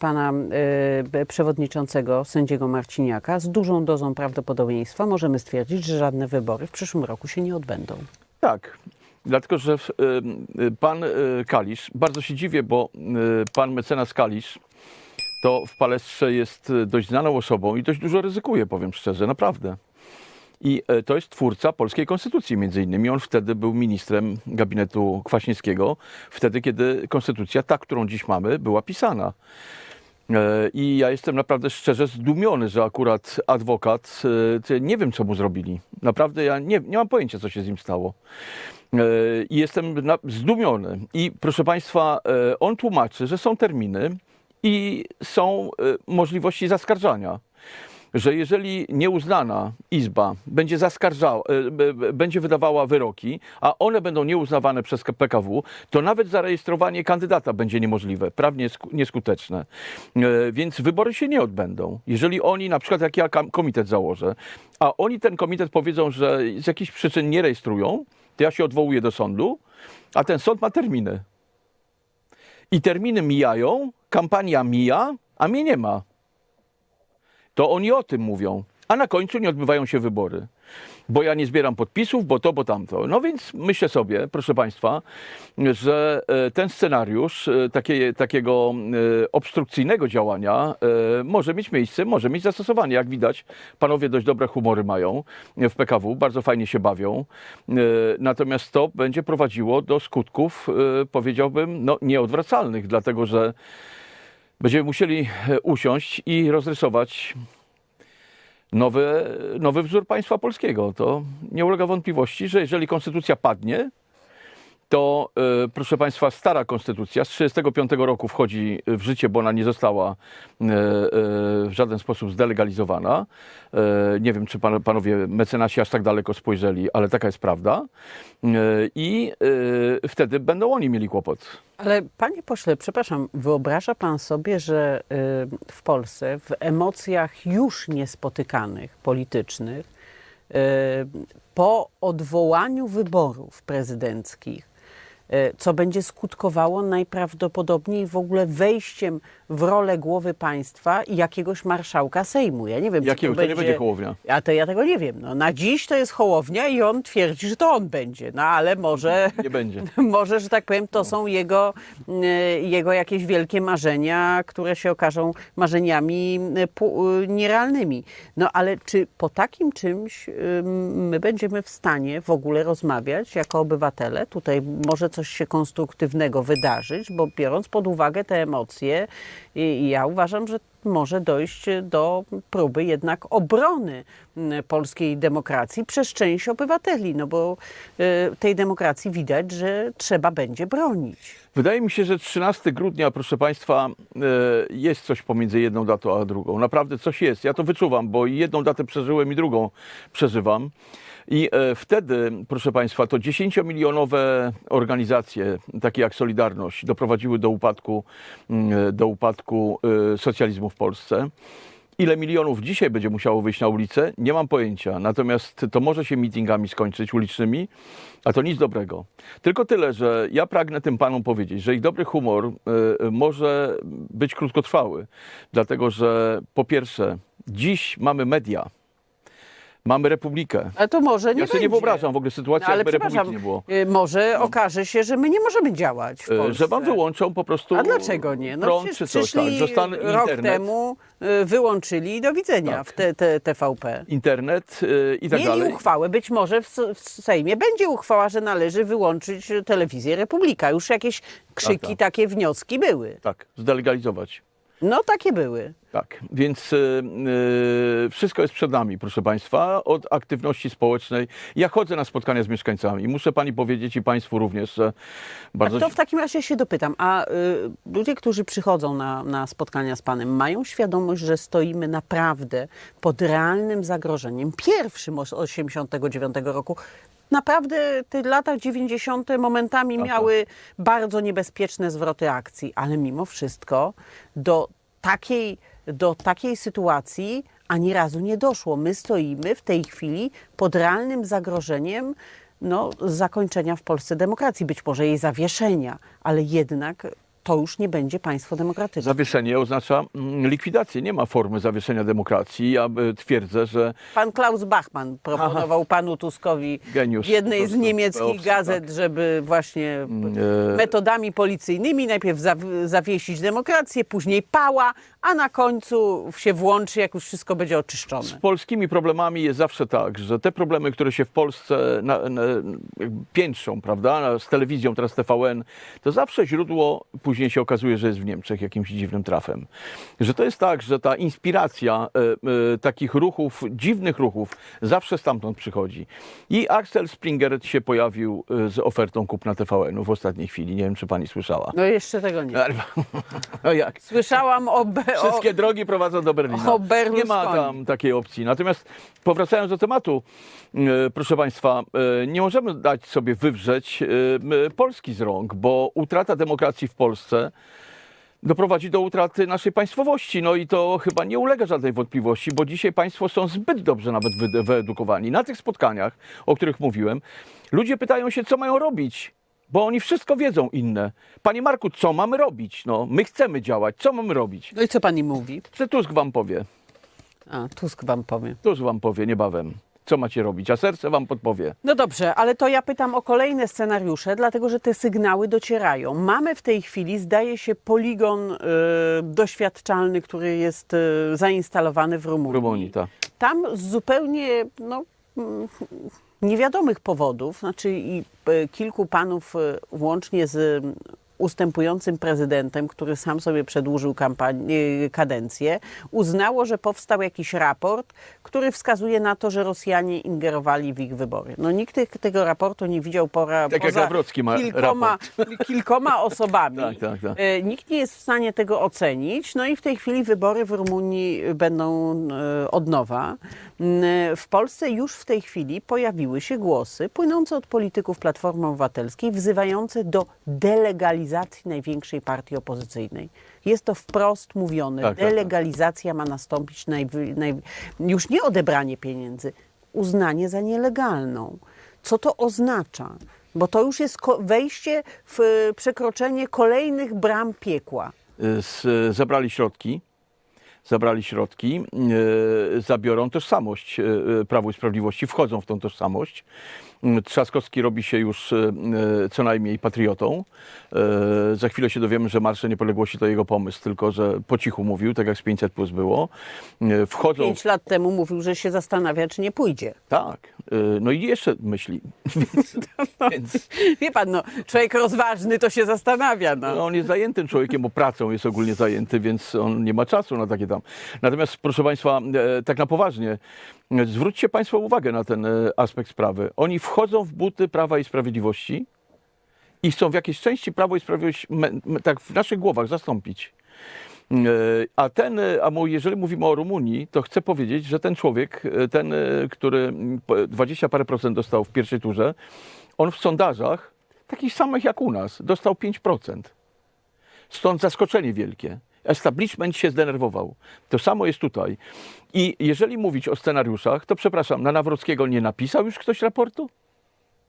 pana e, przewodniczącego, sędziego Marciniaka, z dużą dozą prawdopodobieństwa możemy stwierdzić, że żadne wybory w przyszłym roku się nie odbędą. Tak, dlatego że y, y, pan y, Kalisz, bardzo się dziwię, bo y, pan mecenas Kalisz to w Palestrze jest y, dość znaną osobą i dość dużo ryzykuje, powiem szczerze, naprawdę. I to jest twórca polskiej konstytucji między innymi. On wtedy był ministrem gabinetu Kwaśniewskiego, wtedy kiedy konstytucja, ta, którą dziś mamy, była pisana. E, I ja jestem naprawdę szczerze zdumiony, że akurat adwokat, e, nie wiem co mu zrobili. Naprawdę ja nie, nie mam pojęcia, co się z nim stało. E, I jestem zdumiony. I proszę Państwa, on tłumaczy, że są terminy i są możliwości zaskarżania. Że jeżeli nieuznana izba będzie zaskarżała, e, będzie wydawała wyroki, a one będą nieuznawane przez PKW, to nawet zarejestrowanie kandydata będzie niemożliwe, prawnie sku- nieskuteczne. E, Więc wybory się nie odbędą. Jeżeli oni, na przykład jak ja komitet założę, a oni ten komitet powiedzą, że z jakichś przyczyn nie rejestrują, to ja się odwołuję do sądu, a ten sąd ma terminy. I terminy mijają, kampania mija, a mnie nie ma. To oni o tym mówią. A na końcu nie odbywają się wybory. Bo ja nie zbieram podpisów, bo to, bo tamto. No więc myślę sobie, proszę Państwa, że e, ten scenariusz e, takie, takiego e, obstrukcyjnego działania może mieć miejsce, może mieć zastosowanie. Jak widać, panowie dość dobre humory mają w PKW, bardzo fajnie się bawią. Natomiast to będzie prowadziło do skutków, powiedziałbym, no, nieodwracalnych, dlatego że będziemy musieli e, usiąść i rozrysować nowy, nowy wzór państwa polskiego. To nie ulega wątpliwości, że jeżeli konstytucja padnie, to e, proszę Państwa, stara konstytucja z 1935 roku wchodzi w życie, bo ona nie została e, e, w żaden sposób zdelegalizowana. Nie wiem, czy pan, panowie mecenasi aż tak daleko spojrzeli, ale taka jest prawda. I wtedy będą oni mieli kłopot. Ale panie pośle, przepraszam, wyobraża pan sobie, że w Polsce w emocjach już niespotykanych, politycznych, po odwołaniu wyborów prezydenckich, co będzie skutkowało najprawdopodobniej w ogóle wejściem w rolę głowy państwa i jakiegoś marszałka Sejmu. Ja nie wiem, czy Jakiego? To nie będzie Hołownia. A to ja tego nie wiem. No, na dziś to jest Hołownia i on twierdzi, że to on będzie. No ale może... Nie będzie. Może, że tak powiem, to są jego, y, jego jakieś wielkie marzenia, które się okażą marzeniami y, nierealnymi. No ale czy po takim czymś my będziemy w stanie w ogóle rozmawiać jako obywatele? Tutaj może coś się konstruktywnego wydarzyć, bo biorąc pod uwagę te emocje, ja uważam, że może dojść do próby jednak obrony mm, polskiej demokracji przez część obywateli, no bo y, tej demokracji widać, że trzeba będzie bronić. Wydaje mi się, że 13 grudnia, proszę Państwa, e, jest coś pomiędzy jedną datą a drugą. Naprawdę coś jest. Ja to wyczuwam, bo jedną datę przeżyłem i drugą przeżywam. I e, wtedy, proszę Państwa, to 10-milionowe organizacje, takie jak Solidarność, doprowadziły do upadku, mm, do upadku e, socjalizmu Polsce. Ile milionów dzisiaj będzie musiało wyjść na ulicę, nie mam pojęcia. Natomiast to może się meetingami skończyć ulicznymi, a to nic dobrego. Tylko tyle, że ja pragnę tym panom powiedzieć, że ich dobry humor y, y, może być krótkotrwały. Dlatego, że po pierwsze, dziś mamy media, mamy republikę. Ale to może nie Ja sobie nie wyobrażam w ogóle sytuacji, No, ale jakby republiki przepraszam, nie było. y, może okaże się, że my nie możemy działać w Y, Polsce. Że wam wyłączą po prostu A dlaczego nie? No prąd przecież czy coś. Tak. przyszli rok internet, temu, y, wyłączyli i do widzenia Tak. w te, te, TVP. internet i tak Mieli dalej. uchwałę, być może w, w Sejmie będzie uchwała, że należy wyłączyć telewizję Republika. Już jakieś krzyki, Tak, tak. takie wnioski były. Tak, zdelegalizować. No takie były. Tak, więc y, y, wszystko jest przed nami, proszę Państwa, od aktywności społecznej. Ja chodzę na spotkania z mieszkańcami i muszę Pani powiedzieć i Państwu również, że bardzo... A to w takim razie się dopytam, a y, ludzie, którzy przychodzą na, na spotkania z Panem, mają świadomość, że stoimy naprawdę pod realnym zagrożeniem, pierwszym od 89 roku. Naprawdę te lata 90. momentami miały bardzo niebezpieczne zwroty akcji, ale mimo wszystko do takiej, do takiej sytuacji ani razu nie doszło. My stoimy w tej chwili pod realnym zagrożeniem no, zakończenia w Polsce demokracji, być może jej zawieszenia, ale jednak to już nie będzie państwo demokratyczne. Zawieszenie oznacza mm, likwidację. Nie ma formy zawieszenia demokracji. Ja y, twierdzę, że Pan Klaus Bachmann proponował panu Tuskowi Geniusz w jednej z niemieckich gazet, żeby właśnie e, metodami policyjnymi najpierw zaw- zawiesić demokrację, później pała, a na końcu się włączy, jak już wszystko będzie oczyszczone. Z polskimi problemami jest zawsze tak, że te problemy, które się w Polsce na, na, piętrzą, prawda, z telewizją, teraz TVN, to zawsze źródło później się okazuje, że jest w Niemczech jakimś dziwnym trafem. Że to jest tak, że ta inspiracja e, e, takich ruchów, dziwnych ruchów, zawsze stamtąd przychodzi. I Axel Springer się pojawił e, z ofertą kupna TVN-u w ostatniej chwili. Nie wiem, czy pani słyszała. No jeszcze tego nie. No jak? Słyszałam o Wszystkie drogi prowadzą do Berlina. o Berlusconi. Nie ma tam takiej opcji. Natomiast powracając do tematu, e, proszę Państwa, e, nie możemy dać sobie wywrzeć e, Polski z rąk, bo utrata demokracji w Polsce doprowadzi do utraty naszej państwowości. No i to chyba nie ulega żadnej wątpliwości, bo dzisiaj państwo są zbyt dobrze nawet wy- wyedukowani. Na tych spotkaniach, o których mówiłem, ludzie pytają się, co mają robić. Bo oni wszystko wiedzą inne. Panie Marku, co mamy robić? No, my chcemy działać. Co mamy robić? No i co pani mówi? Że Tusk wam powie. A, Tusk wam powie. Tusk wam powie niebawem, co macie robić, a serce wam podpowie. No dobrze, ale to ja pytam o kolejne scenariusze, dlatego że te sygnały docierają. Mamy w tej chwili, zdaje się, poligon y, doświadczalny, który jest y, zainstalowany w Rumunii. W Rumunii, tak. Tam zupełnie no, niewiadomych powodów, znaczy i y, kilku panów y, łącznie z ustępującym prezydentem, który sam sobie przedłużył kampanię, y, kadencję, uznało, że powstał jakiś raport, który wskazuje na to, że Rosjanie ingerowali w ich wybory. No nikt tego raportu nie widział pora, Tak poza ma kilkoma, kilkoma osobami. Tak, tak, tak. E, Nikt nie jest w stanie tego ocenić. No i w tej chwili wybory w Rumunii będą e, od nowa. W Polsce już w tej chwili pojawiły się głosy płynące od polityków Platformy Obywatelskiej wzywające do delegalizacji największej partii opozycyjnej. Jest to wprost mówione. Tak, tak, tak. Delegalizacja ma nastąpić najwy, naj, już nie odebranie pieniędzy, uznanie za nielegalną. Co to oznacza? Bo to już jest wejście w e, przekroczenie kolejnych bram piekła. Y, z, zabrali środki, zabrali środki, y, zabiorą tożsamość y, y, Prawu i Sprawiedliwości, wchodzą w tą tożsamość. Y, Trzaskowski robi się już co najmniej patriotą. Za chwilę się dowiemy, że Marsze Niepodległości to jego pomysł, tylko że po cichu mówił, tak jak z 500 plus było. Wchodzą Pięć lat temu mówił, że się zastanawia, czy nie pójdzie. Tak. No i jeszcze myśli. Więc, więc Wie pan, no, człowiek rozważny to się zastanawia. No. no, on jest zajętym człowiekiem, bo pracą jest ogólnie zajęty, więc on nie ma czasu na takie tam. Natomiast, proszę Państwa, e, tak na poważnie, e, zwróćcie Państwo uwagę na ten e, aspekt sprawy. Oni wchodzą w buty Prawa i Sprawiedliwości i chcą w jakiejś części Prawo i Sprawiedliwość tak w naszych głowach zastąpić. A ten, a jeżeli mówimy o Rumunii, to chcę powiedzieć, że ten człowiek, ten, który mm, po- 20 parę procent dostał w pierwszej turze, on w sondażach, takich samych jak u nas, dostał 5%. Stąd zaskoczenie wielkie. Establishment się zdenerwował. To samo jest tutaj. I jeżeli mówić o scenariuszach, to przepraszam, na Nawrockiego nie napisał już ktoś raportu?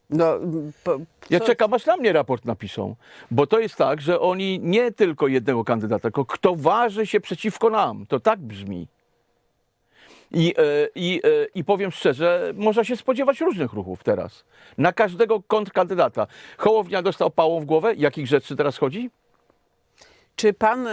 No, po, Ja czekam, aż na mnie raport napiszą. Bo to jest tak, że oni nie tylko jednego kandydata, tylko kto waży się przeciwko nam. To tak brzmi. I, e, i, e, I powiem szczerze, można się spodziewać różnych ruchów teraz. Na każdego kontrkandydata. Hołownia dostał pałą w głowę. Jakich rzeczy teraz chodzi? Czy pan,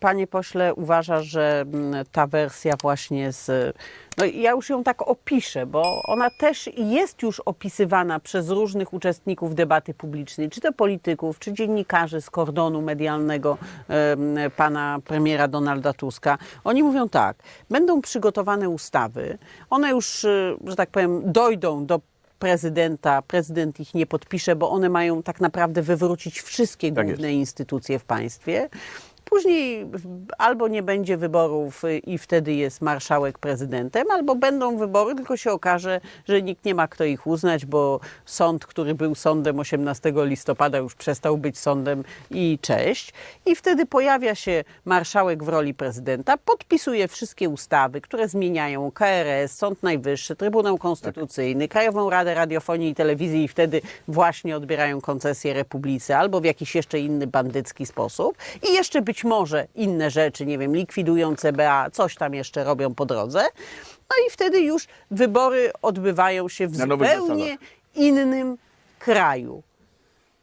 panie pośle, uważa, że ta wersja właśnie z. No ja już ją tak opiszę, bo ona też jest już opisywana przez różnych uczestników debaty publicznej, czy to polityków, czy dziennikarzy z kordonu medialnego pana premiera Donalda Tuska. Oni mówią tak: będą przygotowane ustawy, one już, y, że tak powiem, dojdą do prezydenta, prezydent ich nie podpisze, bo one mają tak naprawdę wywrócić wszystkie Tak główne instytucje w państwie. Później albo nie będzie wyborów y, i wtedy jest marszałek prezydentem, albo będą wybory, tylko się okaże, że nikt nie ma kto ich uznać, bo sąd, który był sądem 18 listopada, już przestał być sądem i cześć. I wtedy pojawia się marszałek w roli prezydenta, podpisuje wszystkie ustawy, które zmieniają KRS, Sąd Najwyższy, Trybunał Konstytucyjny, Krajową Radę Radiofonii i Telewizji i wtedy właśnie odbierają koncesję Republice albo w jakiś jeszcze inny bandycki sposób. I jeszcze być może inne rzeczy, nie wiem, likwidują CBA, coś tam jeszcze robią po drodze. No i wtedy już wybory odbywają się w Na nowych zupełnie innym kraju.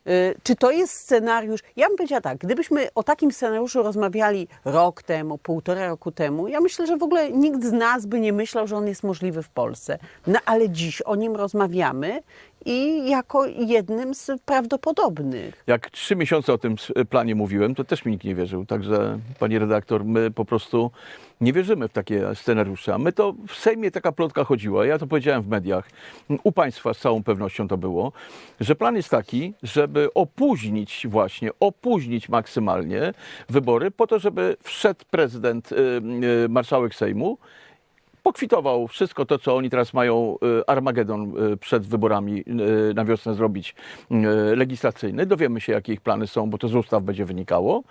Y, Czy to jest scenariusz? Ja bym powiedziała tak, gdybyśmy o takim scenariuszu rozmawiali rok temu, półtora roku temu, ja myślę, że w ogóle nikt z nas by nie myślał, że on jest możliwy w Polsce. No ale dziś o nim rozmawiamy i jako jednym z prawdopodobnych. Jak trzy miesiące o tym planie mówiłem, to też mi nikt nie wierzył. Także, pani redaktor, my po prostu nie wierzymy w takie scenariusze. A my to w Sejmie taka plotka chodziła. Ja to powiedziałem w mediach. U państwa z całą pewnością to było, że plan jest taki, żeby opóźnić właśnie, opóźnić maksymalnie wybory po to, żeby wszedł prezydent, y, y, marszałek Sejmu pokwitował wszystko to, co oni teraz mają y, Armagedon y, przed wyborami y, na wiosnę zrobić legislacyjny. Dowiemy się, jakie ich plany są, bo to z ustaw będzie wynikało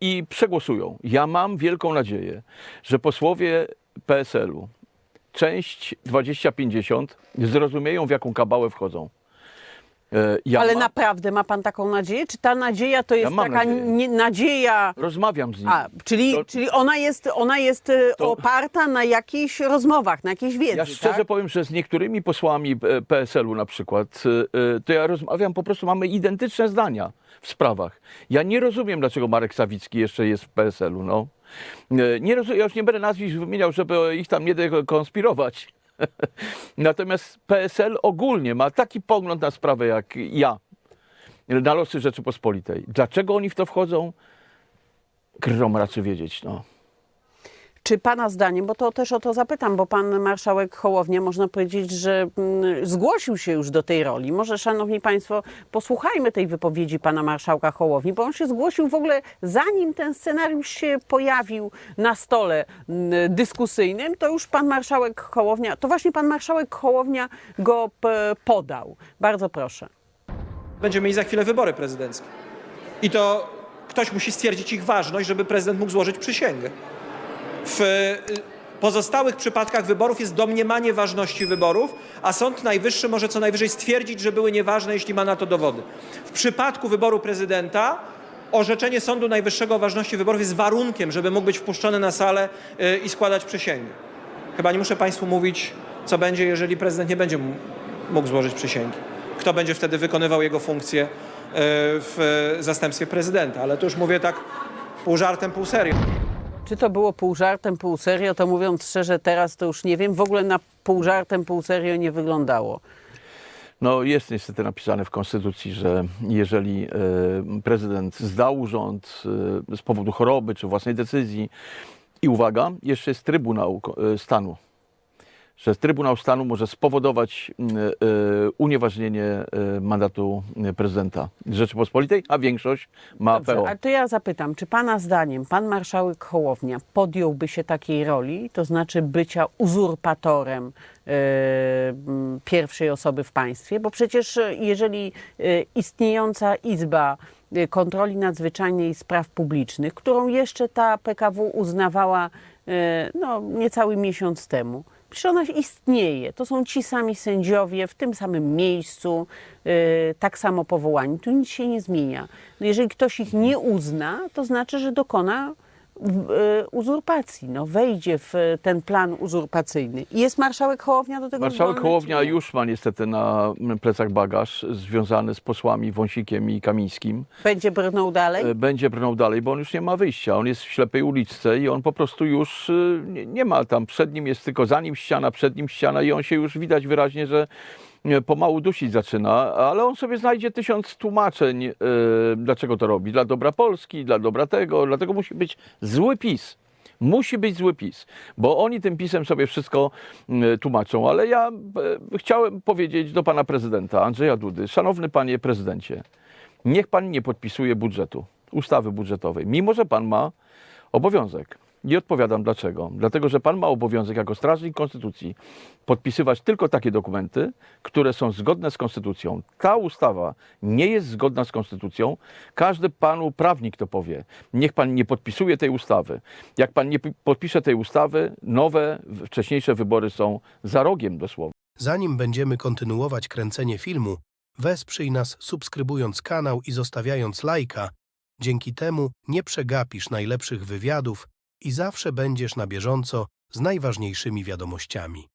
i przegłosują. Ja mam wielką nadzieję, że posłowie PSL-u, część 2050 zrozumieją, w jaką kabałę wchodzą. E, Ja ale mam- naprawdę ma pan taką nadzieję? Czy ta nadzieja to jest mam taka nadzieję. nie, nadzieja... Rozmawiam z nimi. A, czyli, To- czyli ona jest, ona jest y, To- oparta na jakichś rozmowach, na jakiejś wiedzy, Ja szczerze tak? powiem, że z niektórymi posłami e, PSL-u na przykład, e, e, to ja rozmawiam, po prostu mamy identyczne zdania w sprawach. Ja nie rozumiem, dlaczego Marek Sawicki jeszcze jest w PSL-u. No. E, Nie rozumiem, ja już nie będę nazwisk wymieniał, żeby ich tam nie dekonspirować. Natomiast PSL ogólnie ma taki pogląd na sprawę jak ja, na losy Rzeczypospolitej. Dlaczego oni w to wchodzą? Grom raczy wiedzieć. No. Czy pana zdaniem, bo to też o to zapytam, bo pan marszałek Hołownia, można powiedzieć, że mm, zgłosił się już do tej roli. Może, szanowni państwo, posłuchajmy tej wypowiedzi pana marszałka Hołowni, bo on się zgłosił w ogóle zanim ten scenariusz się pojawił na stole mm, dyskusyjnym, to już pan marszałek Hołownia, to właśnie pan marszałek Hołownia go podał. Bardzo proszę. Będziemy mieli za chwilę wybory prezydenckie. I to ktoś musi stwierdzić ich ważność, żeby prezydent mógł złożyć przysięgę. W y, pozostałych przypadkach wyborów jest domniemanie ważności wyborów, a Sąd Najwyższy może co najwyżej stwierdzić, że były nieważne, jeśli ma na to dowody. W przypadku wyboru prezydenta orzeczenie Sądu Najwyższego o ważności wyborów jest warunkiem, żeby mógł być wpuszczony na salę y, i składać przysięgę. Chyba nie muszę Państwu mówić, co będzie, jeżeli prezydent nie będzie mógł złożyć przysięgi. Kto będzie wtedy wykonywał jego funkcję y, w zastępstwie prezydenta. Ale to już mówię tak pół żartem, pół serio. Czy to było pół żartem, pół serio, to mówiąc szczerze, teraz to już nie wiem. W ogóle na pół żartem, pół serio nie wyglądało. No jest niestety napisane w Konstytucji, że jeżeli e, prezydent zdał urząd e, z powodu choroby czy własnej decyzji i uwaga, jeszcze jest Trybunał e, Stanu, że Trybunał Stanu może spowodować m, e, unieważnienie e, mandatu e, prezydenta Rzeczypospolitej, a większość ma Dobrze, PO. a to ja zapytam, czy pana zdaniem pan marszałek Hołownia podjąłby się takiej roli, to znaczy bycia uzurpatorem e, m, pierwszej osoby w państwie? Bo przecież e, jeżeli e, istniejąca Izba e, Kontroli Nadzwyczajnej i Spraw Publicznych, którą jeszcze ta PKW uznawała e, no, niecały miesiąc temu, Przecież ona istnieje. To są ci sami sędziowie w tym samym miejscu, yy, tak samo powołani. Tu nic się nie zmienia. No jeżeli ktoś ich nie uzna, to znaczy, że dokona uzurpacji. No, wejdzie w y, ten plan uzurpacyjny. I jest marszałek Hołownia do tego Marszałek zdolny, Hołownia czy już ma niestety na plecach bagaż związany z posłami Wąsikiem i Kamińskim. Będzie brnął dalej? e, będzie brnął dalej, bo on już nie ma wyjścia. On jest w ślepej uliczce i on po prostu już nie, ma tam. Przed nim jest tylko za nim ściana, przed nim ściana i on się już widać wyraźnie, że e, pomału dusić zaczyna, ale on sobie znajdzie tysiąc tłumaczeń, y, dlaczego to robi. Dla dobra Polski, dla dobra tego, dlatego musi być zły PiS. Musi być zły PiS, bo oni tym PiSem sobie wszystko mm, tłumaczą. Ale ja e, chciałem powiedzieć do pana prezydenta Andrzeja Dudy, szanowny panie prezydencie, Niech pan nie podpisuje budżetu. ustawy budżetowej, mimo że pan ma obowiązek. I odpowiadam dlaczego. Dlatego, że pan ma obowiązek jako strażnik konstytucji podpisywać tylko takie dokumenty, które są zgodne z konstytucją. Ta ustawa nie jest zgodna z konstytucją. Każdy panu prawnik to powie. Niech pan nie podpisuje tej ustawy. Jak pan nie podpisze tej ustawy, nowe, wcześniejsze wybory są za rogiem dosłownie. Zanim będziemy kontynuować kręcenie filmu, wesprzyj nas subskrybując kanał i zostawiając lajka. Dzięki temu nie przegapisz najlepszych wywiadów i zawsze będziesz na bieżąco z najważniejszymi wiadomościami.